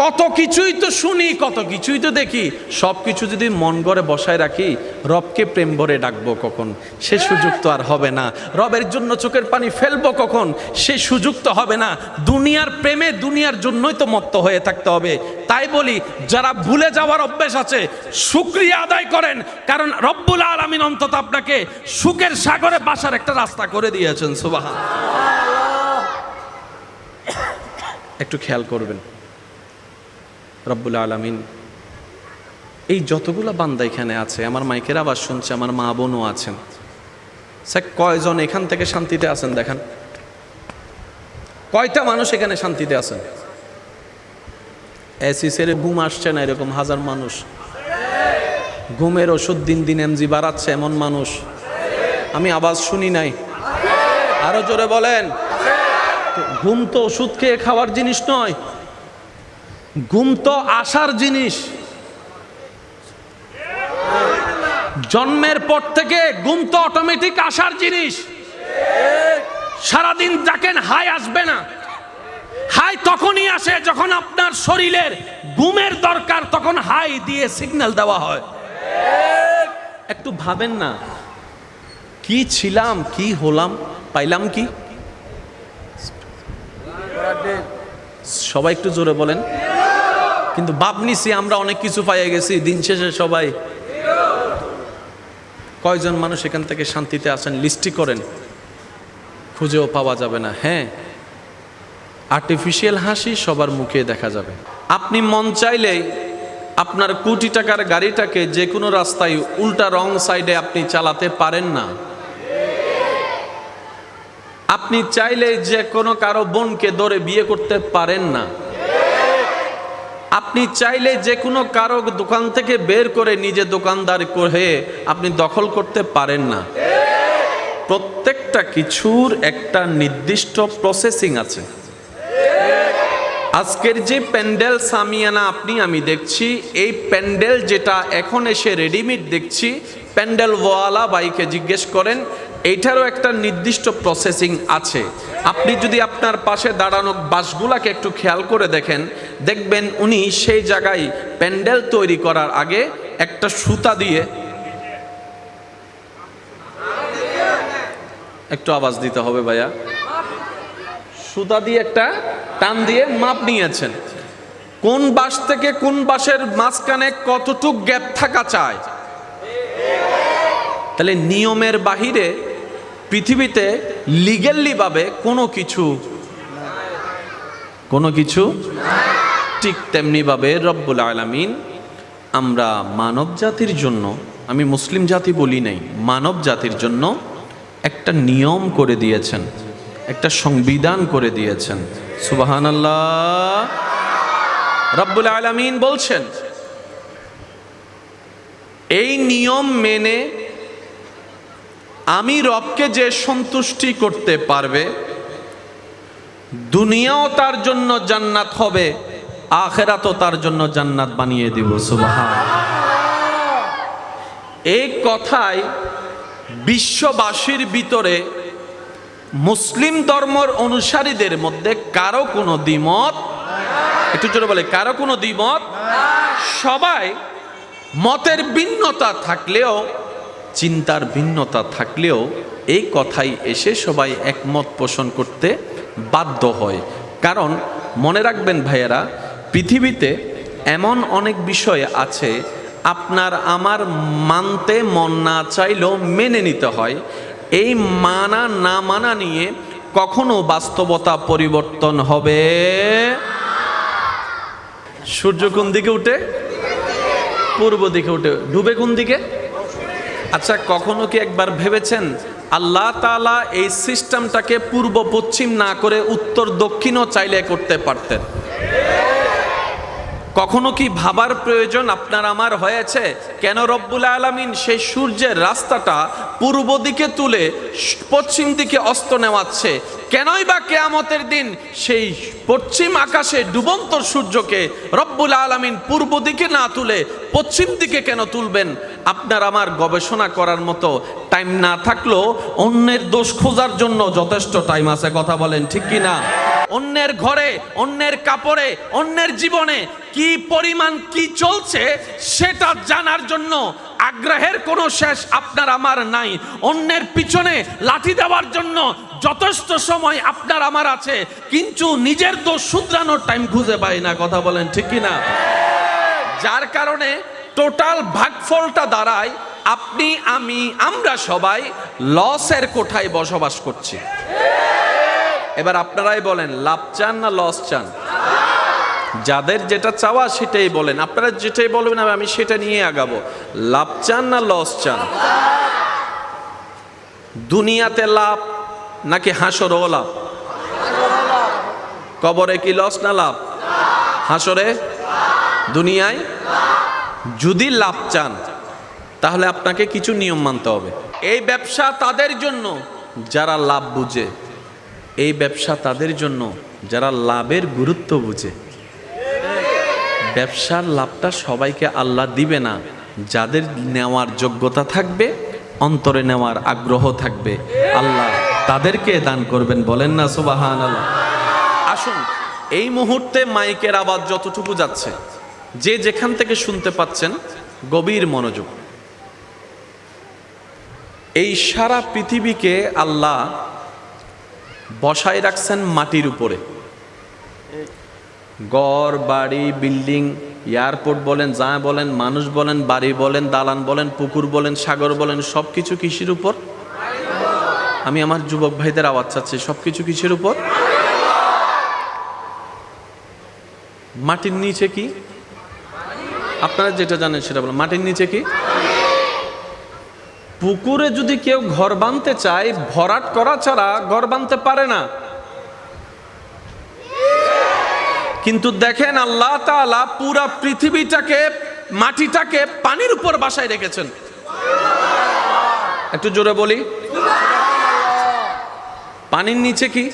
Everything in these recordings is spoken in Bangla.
কত কিছুই তো শুনি, কত কিছুই তো দেখি। সব কিছু যদি মন গড়ে বসায় রাখি, রবকে প্রেম ভরে ডাকবো কখন? সে সুযোগ তো আর হবে না। রবের জন্য চোখের পানি ফেলব কখন? সে সুযোগ তো হবে না। দুনিয়ার প্রেমে দুনিয়ার জন্যই তো মত্ত হয়ে থাকতে হবে। তাই বলি, যারা ভুলে যাওয়ার অভ্যেস আছে শুক্রিয়া আদায় করেন। কারণ রব্বুল আলমিন অন্তত আপনাকে সুখের সাগরে বাসার একটা রাস্তা করে দিয়েছেন সুবাহ একটু খেয়াল করবেন। রব্বুল আলমিন। এই যতগুলো বান্দা এখানে আছে, আমার মাইকের আওয়াজ শুনছে, আমার মা বোনও আছেন। স্যার, কয়জন এখান থেকে শান্তিতে আছেন দেখেন? কয়টা মানুষ এখানে শান্তিতে আছেন? এসি সেরে ঘুম আসছে না এরকম হাজার মানুষ। ঘুমের ওষুধ দিন দিন এমজি বাড়াচ্ছে এমন মানুষ। আমি আওয়াজ শুনি নাই। আরও জোরে বলেন। ঘুম তো ওষুধ খেয়ে খাওয়ার জিনিস নয়। ঘুম তো আসার জিনিস। জন্মের পর থেকে ঘুম তো অটোমেটিক আসার জিনিস। সারাদিন দেখেন হাই আসবে না। হাই তখনই আসে যখন আপনার শরীরের ঘুমের দরকার, তখন হাই দিয়ে সিগন্যাল দেওয়া হয়। একটু ভাবেন না, কি ছিলাম, কি হলাম, পাইলাম কি? সবাই একটু জোরে বলেন। কিন্তু বাপ নিছি, আমরা অনেক কিছু পাইয়ে গেছি, দিন শেষে সবাই। কয়জন মানুষ এখান থেকে শান্তিতে আসেন লিস্টি করেন। খুঁজেও পাওয়া যাবে না হ্যাঁ। আর্টিফিশিয়াল হাসি সবার মুখে দেখা যাবে। আপনি মন চাইলেই আপনার কোটি টাকার গাড়িটাকে যে কোনো রাস্তায় উল্টা রং সাইডে আপনি চালাতে পারেন না। আপনি চাইলে যে কোনো কারও বোনকে ধরে বিয়ে করতে পারেন না। আপনি চাইলে যে কোনো কারও দোকান থেকে বের করে নিজে দোকানদার করে আপনি দখল করতে পারেন না। প্রত্যেকটা কিছুর একটা নির্দিষ্ট প্রসেসিং আছে। আজকের যে প্যান্ডেল সামিয়ানা আপনি, আমি দেখছি, এই প্যান্ডেল যেটা এখন এসে রেডিমেড দেখছি প্যান্ডেল ওয়ালা বাইকে জিজ্ঞেস করেন এইটারও একটা নির্দিষ্ট প্রসেসিং আছে। আপনি যদি আপনার পাশে দাঁড়ানো বাসগুলাকে একটু খেয়াল করে দেখেন, দেখবেন উনি সেই জায়গায় প্যান্ডেল তৈরি করার আগে একটা সুতা দিয়ে একটু আওয়াজ দিতে হবে ভাইয়া। সুতা দিয়ে একটা টান দিয়ে মাপ নিয়েছেন। কোন বাস থেকে কোন বাসের মাঝখানে কতটুক গ্যাপ থাকা চায় তাহলে নিয়মের বাহিরে পৃথিবীতে লিগেললি ভাবে কোনো কিছু কোনো কিছু ঠিক তেমনি ভাবে রব্বুল আলামিন আমরা মানব জাতির জন্য, আমি মুসলিম জাতি বলি নাই, মানব জাতির জন্য একটা নিয়ম করে দিয়েছেন, একটা সংবিধান করে দিয়েছেন। সুবাহান আল্লাহ রব্বুল আলামিন বলছেন, এই নিয়ম মেনে আমি রবকে যে সন্তুষ্টি করতে পারবে, দুনিয়াও তার জন্য জান্নাত হবে, আখেরাতও তার জন্য জান্নাত বানিয়ে দিব সুবহান এই কথায় বিশ্ববাসীর ভিতরে মুসলিম ধর্মর অনুসারীদের মধ্যে কারও কোনো দ্বিমত, একটু জোরে বলে, কারও কোনো দ্বিমত, সবাই মতের ভিন্নতা থাকলেও চিন্তার ভিন্নতা থাকলেও এই কথাই এসে সবাই একমত পোষণ করতে বাধ্য হয়। কারণ মনে রাখবেন ভাইয়েরা, পৃথিবীতে এমন অনেক বিষয় আছে, আপনার আমার মানতে মন না চাইলেও মেনে নিতে হয়। এই মানা না মানা নিয়ে কখনো বাস্তবতা পরিবর্তন হবে। সূর্য কোন দিকে উঠে? পূর্ব দিকে উঠে। ডুবে কোন দিকে? আচ্ছা কখনো কি একবার ভেবেছেন আল্লাহ তালা এই সিস্টেমটাকে পূর্ব পশ্চিম না করে উত্তর দক্ষিণও চাইলে করতে পারতেন? কখনো কি ভাবার প্রয়োজন আপনার আমার হয়েছে? কেন রব্বুল আলমিন সেই সূর্যের রাস্তাটা পূর্ব দিকে তুলে পশ্চিম দিকে অস্ত নেওয়াচ্ছে? কেনই বা কেয়ামতের দিন সেই পশ্চিম আকাশে ডুবন্ত সূর্যকে রব্বুল আলমিন পূর্ব দিকে না তুলে পশ্চিম দিকে কেন তুলবেন? আপনার আমার গবেষণা করার মতো টাইম না থাকলেও অন্যের দোষ খোঁজার জন্য যথেষ্ট টাইম আছে। কথা বলেন ঠিক কি না অন্যের ঘরে, অন্যের কাপড়ে, অন্যের জীবনে কি পরিমাণ কি চলছে সেটা জানার জন্য আগ্রহের কোনো শেষ আপনার আমার নাই। অন্যের পিছনে লাঠি দেওয়ার জন্য যথেষ্ট সময় আপনার আমার আছে, কিন্তু নিজের দোষ শুধরানোর টাইম খুঁজে পাই না, কথা বলেন ঠিক কি না? যার কারণে টোটাল ভাগফলটা দাঁড়ায়, আপনি, আমি, আমরা সবাই লসের কোঠায় বসবাস করছি। এবার আপনারাই বলেন, লাভ চান না লস চান? যাদের যেটা চাওয়া সেটাই বলেন। আপনারা যেটাই বলবেন, আমি সেটা নিয়ে আগাবো। লাভ চান না লস চান? দুনিয়াতে লাভ নাকি হাসরও লাভ? কবরে কি লস না লাভ? হাসরে? দুনিয়ায়? যদি লাভ চান, তাহলে আপনাকে কিছু নিয়ম মানতে হবে। এই ব্যবসা তাদের জন্য, যারা লাভ বুঝে। এই ব্যবসা তাদের জন্য যারা লাভের গুরুত্ব বুঝে। ব্যবসার লাভটা সবাইকে আল্লাহ দিবে না। যাদের নেওয়ার যোগ্যতা থাকবে, অন্তরে নেওয়ার আগ্রহ থাকবে, আল্লাহ তাদেরকে দান করবেন। বলেন না সুবাহান আল্লাহ আসুন, এই মুহূর্তে মাইকের আওয়াজ যতটুকু যাচ্ছে, যে যেখান থেকে শুনতে পাচ্ছেন, গভীর মনোযোগ। এই সারা পৃথিবীকে আল্লাহ বসায় রাখছেন মাটির উপরে। গড় বাড়ি, বিল্ডিং, এয়ারপোর্ট বলেন, যা বলেন, মানুষ বলেন, বাড়ি বলেন, দালান বলেন, পুকুর বলেন, সাগর বলেন সব কিছু কৃষির উপর? আমি আমার যুবক ভাইদের আওয়াজ চাচ্ছি সব কিছু কিসের উপর? মাটির নিচে কি? আপনারা যেটা জানেন সেটা বলেন। মাটির নিচে কি? পুকুরে যদি কেউ ঘর বাঁধতে চায়, ভরাট করা ছাড়া ঘর বাঁধতে পারে না। কিন্তু দেখেন আল্লাহ তাআলা পুরা পৃথিবীটাকে, মাটিটাকে পানির উপর বাসায় রেখেছেন। একটু জোরে বলি। পানির নিচে কি?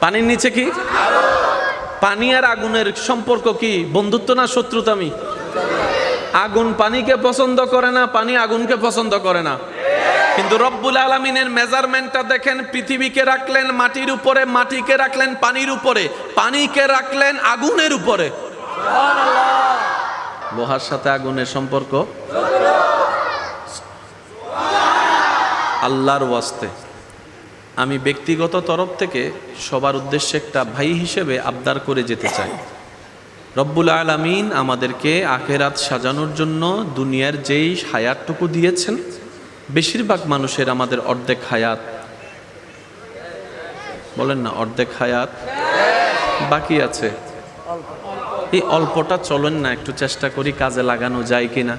পানির নিচে কি? পানি আর আগুনের সম্পর্ক কি? বন্ধুত্ব না শত্রুতামি? আগুন পানিকে পছন্দ করে না, পানি আগুনকে পছন্দ করে না। কিন্তু রব্বুল আলমিনের মেজারমেন্টটা দেখেন, পৃথিবীকে রাখলেন মাটির উপরে, মাটিকে রাখলেন পানির উপরে, পানিকে রাখলেন আগুনের উপরে। লোহার সাথে আগুনের সম্পর্ক? আল্লাহর ওয়াস্তে। আমি ব্যক্তিগত তরফ থেকে সবার উদ্দেশ্যে একটা ভাই হিসেবে আবদার করে যেতে চাই। রব্বুল আলমিন আমাদেরকে আখেরাত সাজানোর জন্য দুনিয়ার যেই হায়াতটুকু দিয়েছেন, বেশিরভাগ মানুষের আমাদের অর্ধেক হায়াত। বলেন না, অর্ধেক হায়াত? বাকি আছে। এই অল্পটা চলেন না, একটু চেষ্টা করি কাজে লাগানো যায় কিনা।